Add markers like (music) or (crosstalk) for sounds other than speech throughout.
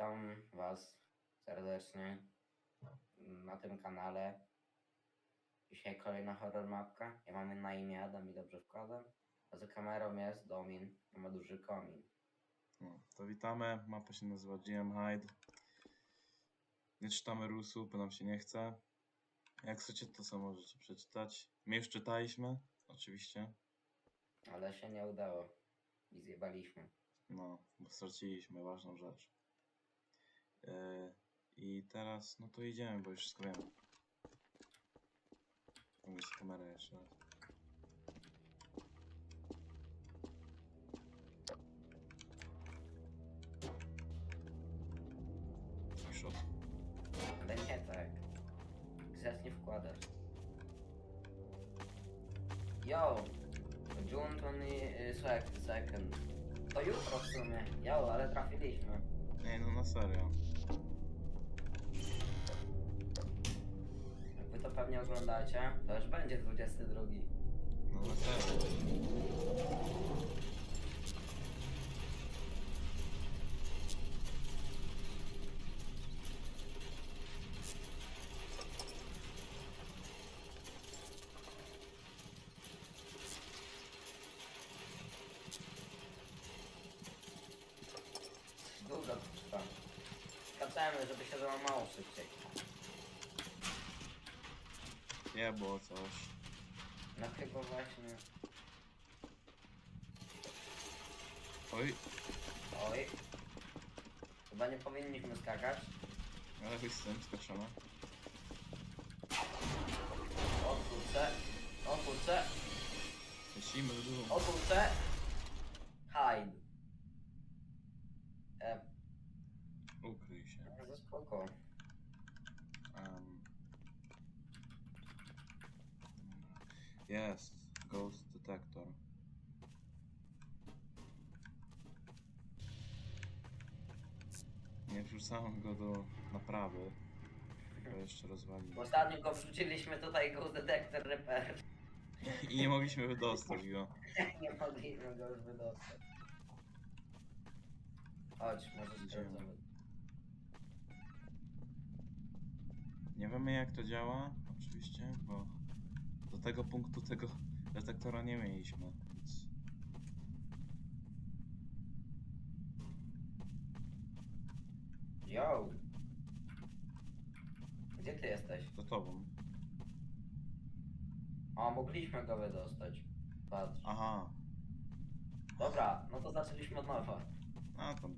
Witam Was serdecznie na tym kanale. Dzisiaj kolejna horror mapka. Ja mamy na imię Adam i dobrze wkładam. A za kamerą jest Domin. Ma duży komin. No, to witamy. Mapa się nazywa GM Hyde. Nie czytamy rusu, bo nam się nie chce. Jak chcecie, to co możecie przeczytać. My już czytaliśmy, oczywiście. Ale się nie udało. I zjebaliśmy. No, bo straciliśmy ważną rzecz. Yy, I teraz, no to idziemy, bo już wszystko wiemy. Mówię z kamerę jeszcze raz. Shot. Ale nie tak. Grzecznie wkładasz. Yo! June 22 second. To jutro w sumie. Yo, ale trafiliśmy. Nie, no na serio. Pewnie oglądacie, to już będzie 22. No na. Długo to. Skaczemy, żeby się załamało szybciej. Nie było coś. No chyba właśnie... Oj, Oj. Chyba nie powinniśmy skakać. ale chuj z tym skaczemy. O kurczę. O kurczę. Lecimy dół. O kurczę. Hide. E, Ukryj się. bardzo spoko. Um, jest. Ghost detector. Nie wrzucałem go do naprawy. Bo jeszcze rozwalił. Ostatnio go wrzuciliśmy tutaj Ghost Detector Repair. I nie mogliśmy wydostać go. (laughs) nie mogliśmy go już wydostać. Chodź, może Idziemy. sprawdzamy. Nie wiemy jak to działa, oczywiście, bo tego punktu tego detektora nie mieliśmy, więc Yo! Gdzie ty jesteś? za tobą. O, mogliśmy go wydostać. Patrz. Aha, Dobra, no to zaczęliśmy od nowa. a tam.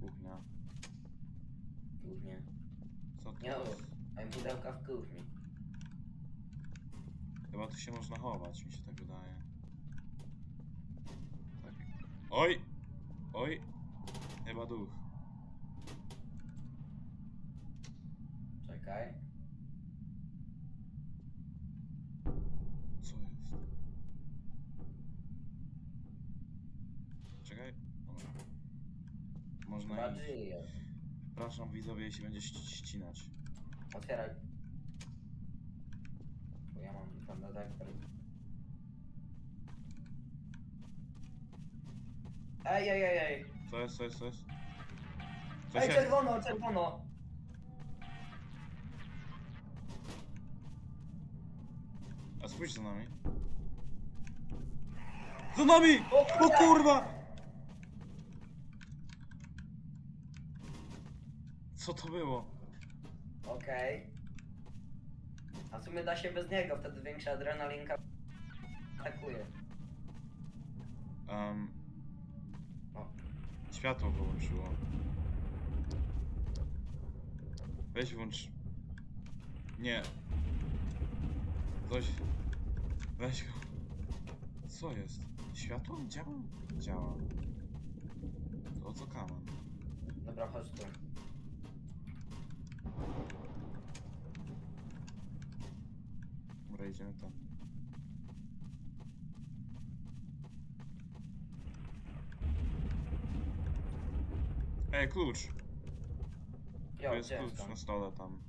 Kuchnia. Głównie. Co to Nie, jest? mam pudełka w kuchni. Chyba tu się można chować, mi się tak wydaje. Tak. Oj! Oj! Chyba duch. Czekaj. Co jest? Czekaj. Dobra. Można Chyba iść. żyje. Przepraszam widzowie, jeśli będzie ści- ścinać. Otwieraj. Bo ja mam tam detektor. Ej, ej, ej, ej! Co jest, co jest, co jest? Coś Ej, jest. czerwono, czerwono! A spójrz za nami. Za nami! O O kurwa! Co to było? Okej. A w sumie da się bez niego, wtedy większa adrenalinka atakuje. Um, światło wyłączyło. Weź włącz. Nie. Coś. Weź go. Co jest? Światło działa? Działa. To o co kaman? dobra, chodź tu. Dobra, idziemy tam. Klucz! To jest klucz na to? stole tam.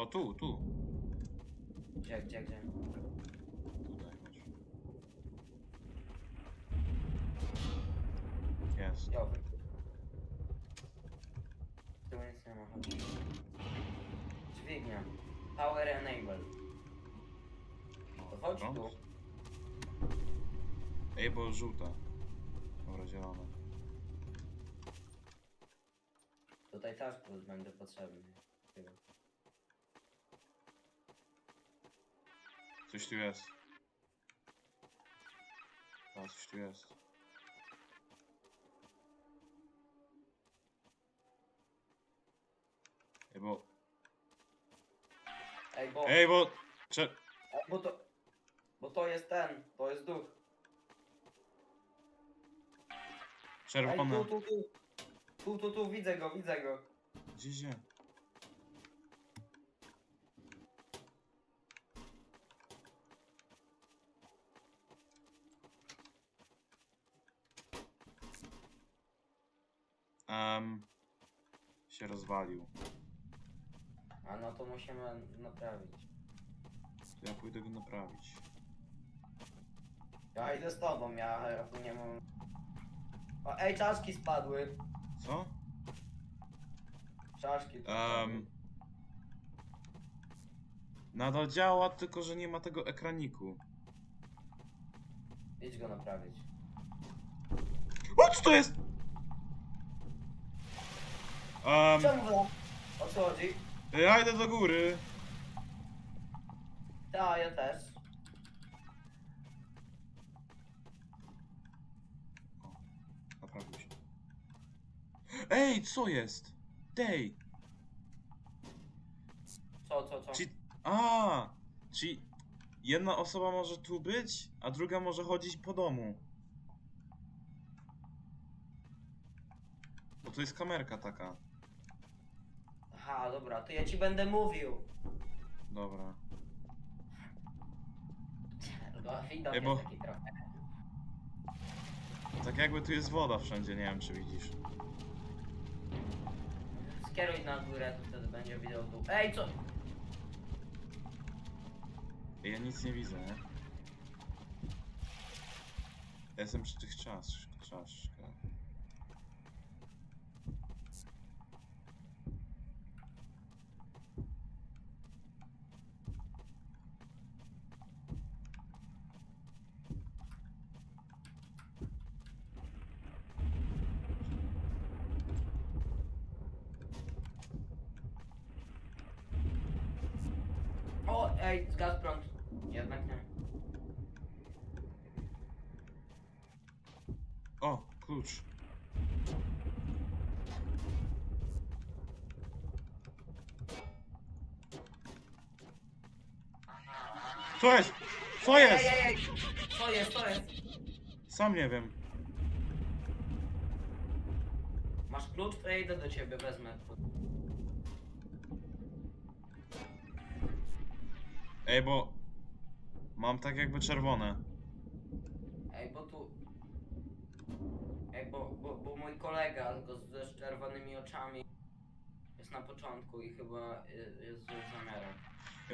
O, tu, tu. Gdzie, gdzie, gdzie? Tutaj chodź. Jest. Jo. Tu nic nie ma, chodź. Dźwignia. Power enabled. O, To chodź prąd? tu. Ej, bo żółte. Dobra, zielone. Tutaj też plus będzie potrzebny. Chyba. Coś tu jest. A, coś tu jest. Ej, bo... Ej, bo, Ej, bo... Cze... ej, bo to... Bo to jest ten, to jest duch. Ej, Czerwone. tu, tu, tu. Tu, tu, tu, widzę go, widzę go. Gdzie gdzie? Um, się rozwalił. A no to musimy naprawić. To ja pójdę go naprawić. Ja idę z tobą, ja, nie mam... O, ej, czaszki spadły. Co? Czaszki tu spadły. Nadal działa, tylko że nie ma tego ekraniku. Idź go naprawić. O, co to jest? Um, Czemu wy? O co chodzi? ja idę do góry. Ta, ja też. Naprawił się. Ej, co jest? Tej. Co, co, co? Czy... A, czyli jedna osoba może tu być, a druga może chodzić po domu. Bo to jest kamerka taka. Aha, dobra, to ja ci będę mówił. Dobra. No, widok Ej, jest bo- taki trochę. Tak jakby tu jest woda wszędzie, nie wiem czy widzisz. Skieruj na górę, to wtedy będzie widok dół. Ej, co? Ej, Ja nic nie widzę, nie? Ja jestem przy tych czas, czaszkach. O, ej, zgasł prąd. Jednak nie. O, klucz. Co jest? Co jest? Ej, ej, ej! Co jest, co jest? Sam nie wiem. Masz klucz, to ja idę do ciebie, wezmę. Ej, bo mam tak jakby czerwone. Ej, bo tu... Ej, bo, bo, bo mój kolega tylko ze z czerwonymi oczami jest na początku i chyba y, jest złym zamiarem.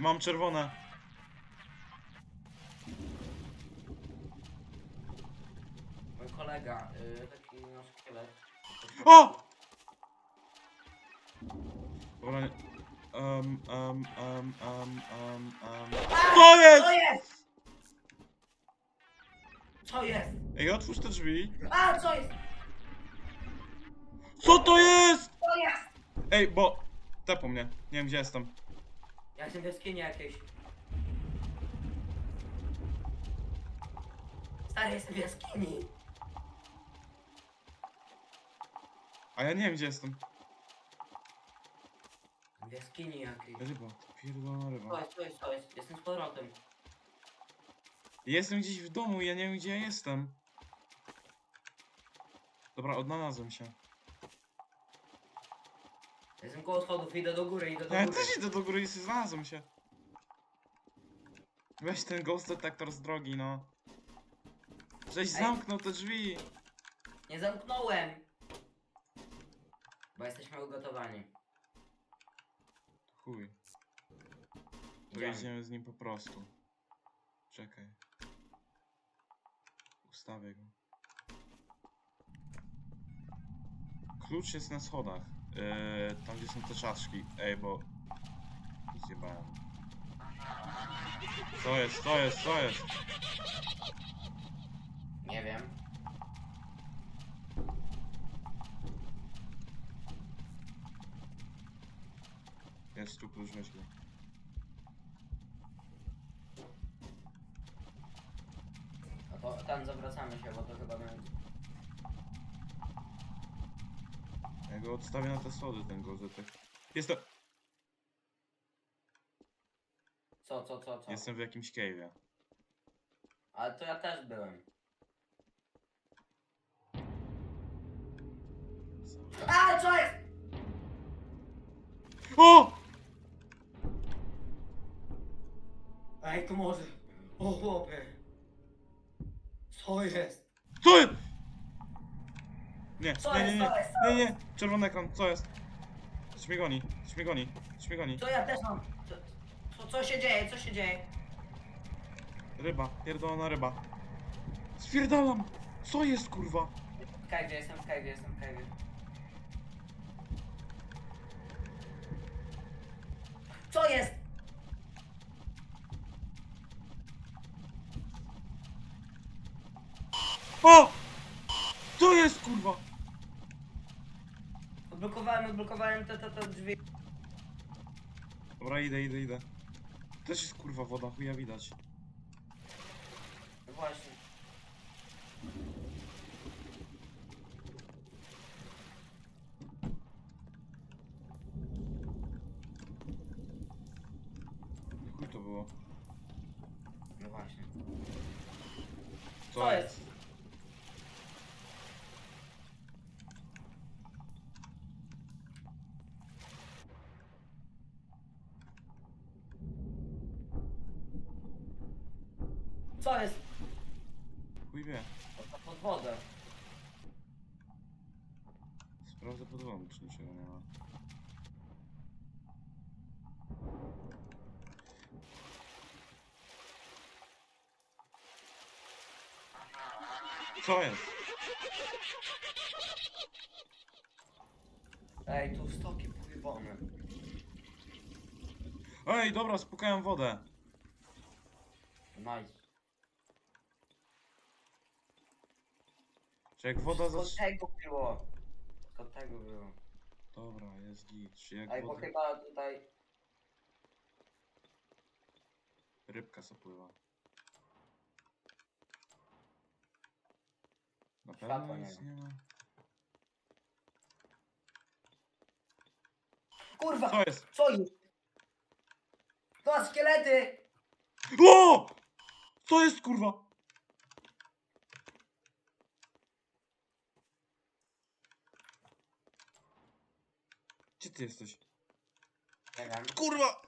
Mam czerwone. Kolega, y, taki no szkielet. O! Dobra, nie- um, um, um, um, um, um. A! Co jest? Co jest? Co jest? Ej, otwórz te drzwi. A, co jest? Co to jest? Co jest? Ej, bo... Tepło mnie. Nie wiem, gdzie jestem. Ja jestem w jaskini jakiejś. Stary, jestem w jaskini. A ja nie wiem gdzie jestem. W jaskini jakiej. Ryba, to pierdolona ryba. jest, co jest? Jestem z powrotem. Jestem gdzieś w domu ja nie wiem gdzie ja jestem. Dobra, odnalazłem się. Jestem koło schodów, idę do góry, idę do Ja góry. też idę do góry i się znalazłem się. Weź ten ghost detector z drogi, no. Żeś Ej. zamknął te drzwi. Nie zamknąłem! Bo jesteśmy ugotowani. Chuj, Idziemy. jedziemy z nim po prostu. Czekaj. Ustawię go. Klucz jest na schodach. Yy, tam gdzie są te czaszki. Ej, bo... Zjebałem. Co jest, co jest, co jest? Nie wiem. Jest tu go. No to tam zawracamy się, bo to chyba będzie... Ja go odstawię na te schody, ten detector. Jest to... Co, co, co, co? Jestem w jakimś cave'ie. Ale to ja też byłem. To może. O chłopie. Co jest? Co jest? Nie, Co nie, jest, nie, nie, co jest, co nie, nie, czerwony ekran, co jest? Coś mnie goni, coś mnie goni, coś mnie goni. To ja też mam. Co, co, co się dzieje? Co się dzieje? Ryba, pierdolona ryba. Spierdalam! Co jest kurwa? W kajwie, jestem w kajwie, jestem w kajwie. Co jest? O! Co jest kurwa? Odblokowałem, odblokowałem te, te, te drzwi. Dobra, idę, idę, idę. Też jest kurwa woda, chuja widać. No Właśnie. Chuj to było. No właśnie. Co, Co jest? Co jest? Chuj wie. To pod wodę. Sprawdzę pod wodą, czy niczego nie ma. Co jest? Ej, tu stoki pojebane. Ej, dobra, spukałem wodę. Nice. Czy jak woda Wszystko zacznie... tego było. Wszystko tego było. Dobra, jest git. Czy jak Ej, bo woda... chyba tutaj... Rybka zapływa. Na Światła pewno nie nic nie ma. Kurwa! Co jest? Co jest? To szkielety! O! Co jest kurwa? Gdzie ty jesteś? Nie wiem. Kurwa!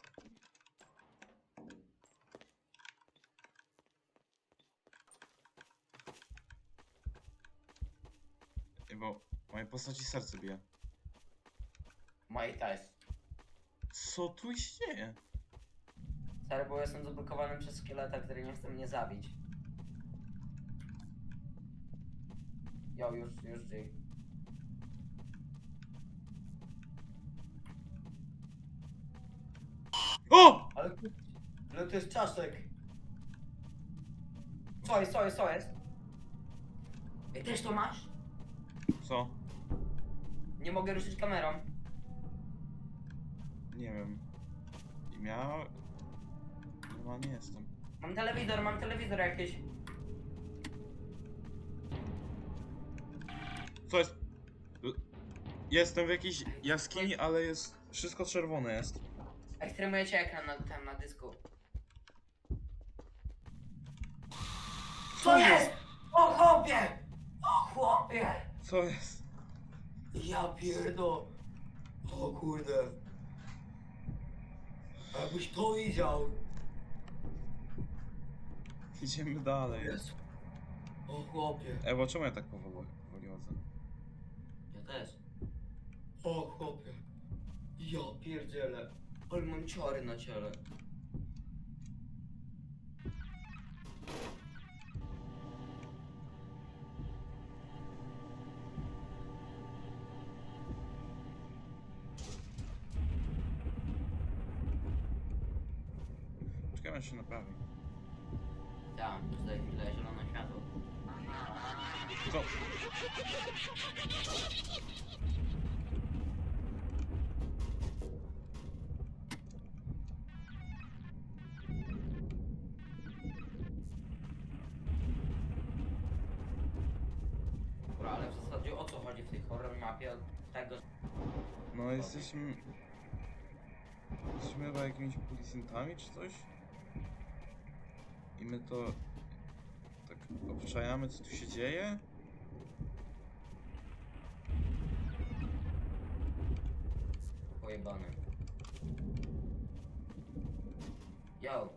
Ej, bo mojej postaci serce bije. Mojej też. Co tu się dzieje? Stary, bo jestem zablokowany przez szkieleta, który nie chce mnie zabić. Jo, już, już G. O! Ale, tu- ale to jest czaszek. Co jest, co jest, co jest? Ej, też to masz? Co? Nie mogę ruszyć kamerą. Nie wiem. I miała... Chyba nie jestem. Mam telewizor, mam telewizor jakiś. Co jest? Jestem w jakiejś jaskini, ale jest... Wszystko czerwone jest. Ekstremujecie ekran na, tam na dysku. Co jest? O chłopie! O chłopie! Co jest? Ja pierdo! O kurde! Jakbyś to widział! Idziemy dalej. Jezu. O chłopie! Ewo, czemu ja tak powoli, powoli chodzę? Ja też. O chłopie! Ja pierdzielę! Ale mam ciory na ciele. Tej horror mapie? Od tego... No jesteśmy... Jesteśmy chyba jakimiś policjantami czy coś? I my to... Tak obczajamy co tu się dzieje? Pojebane. Yo.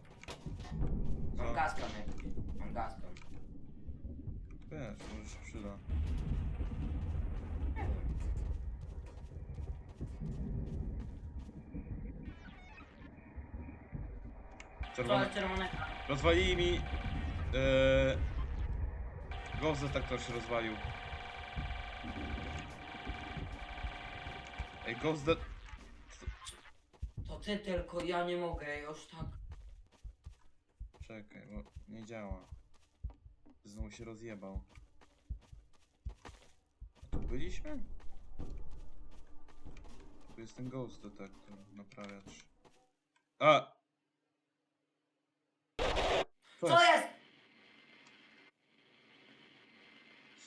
Mam Co? gaskan jakiś. Mam gaskan. Wiesz, może się przyda. Czerwone? Rozwalili mi... Yy... Ghost detektor się rozwalił. Ej, Ghost de... To ty tylko, ja nie mogę, już tak. Czekaj, bo nie działa. Znowu się rozjebał. A tu byliśmy? Tu jest ten ghost detector, naprawiacz. A! Co jest?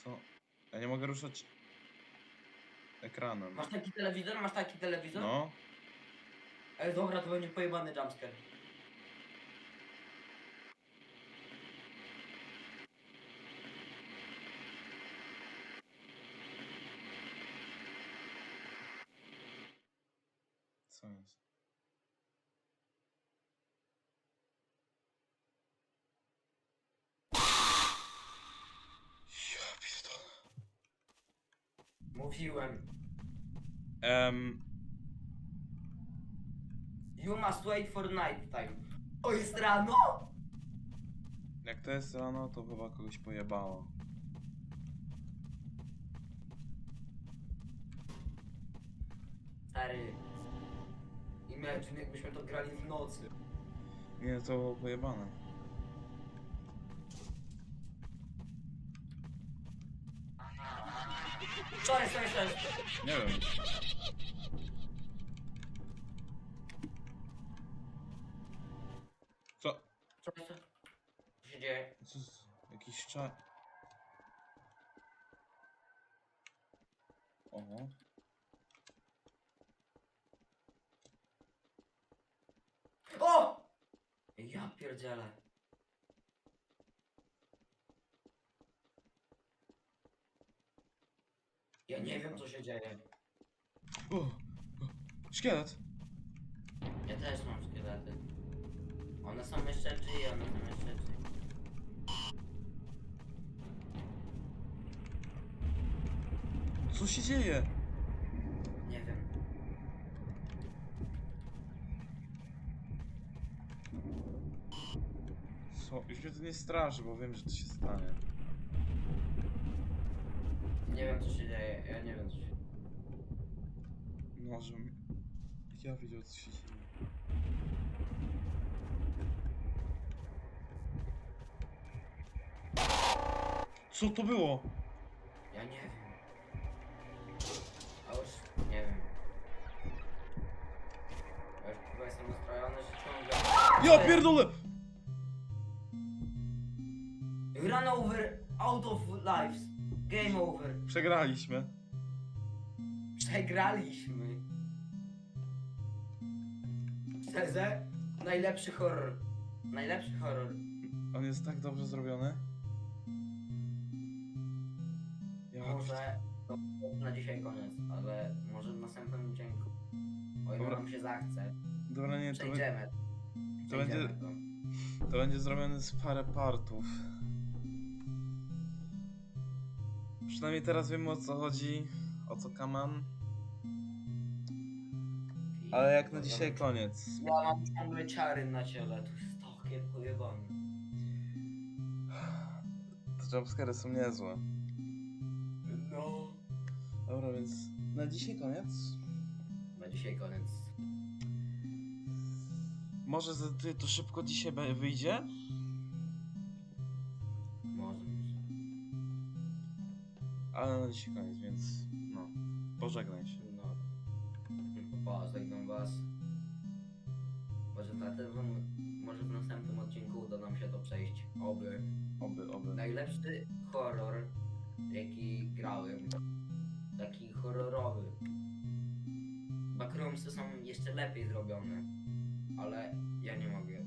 Co? Ja nie mogę ruszać ekranem. Masz taki telewizor? Masz taki telewizor? No, Ej, dobra, to będzie pojebany jumpscare. co jest? Ja pierdolę. Mówiłem. Em, You must wait for night time. O, jest rano? jak to jest rano, to chyba kogoś pojebało. Stary. Imagine jakbyśmy to grali w nocy. Nie, to było pojebane. Co jest, co jest, co jest? Nie wiem. Co? Co jest, co się dzieje? Co z... Jakiś czar... Oho. O! Ja pierdzielę. Ja nie wiem co się dzieje. O, o, szkielet! Ja też mam szkielety. One są jeszcze G, one są jeszcze G. Co się dzieje? Nie wiem. Co? Już mnie to nie straszy, bo wiem, że to się stanie. Nie wiem co się dzieje. Ja nie wiem co się Może... mi- Ja wiedział, co się dzieje. Co to było? Ja nie wiem. A już nie wiem. Ja już chyba jestem nastrojony, że ciągle... Ja pierdolę! Run over out of lives. Game over. Przegraliśmy. Przegraliśmy. Szczerze, najlepszy horror. Najlepszy horror. On jest tak dobrze zrobiony. Ja... Może to na dzisiaj koniec, ale może w następnym odcinku. O ile Dobra. nam się zachce. Dobra, nie, to, be- Przejdziemy. to będzie, Przejdziemy to. to będzie zrobione z parę partów. Przynajmniej teraz wiemy o co chodzi, o co kaman. Ale jak na dzisiaj koniec. Ja mam ciągle ciary na ciele, to jest takie pojebane. (sighs) Te jumpscary są niezłe. No. Dobra, więc na dzisiaj koniec. Na dzisiaj koniec. Może za to szybko dzisiaj be- wyjdzie? Ale na dzisiaj koniec, więc no. Pożegnaj się. No. Pa, żegnam was. Może na tym, może w następnym odcinku uda nam się to przejść. Oby. Oby, oby. Najlepszy horror, jaki grałem. Taki horrorowy. Backroomsy są jeszcze lepiej zrobione. Ale ja nie mogę.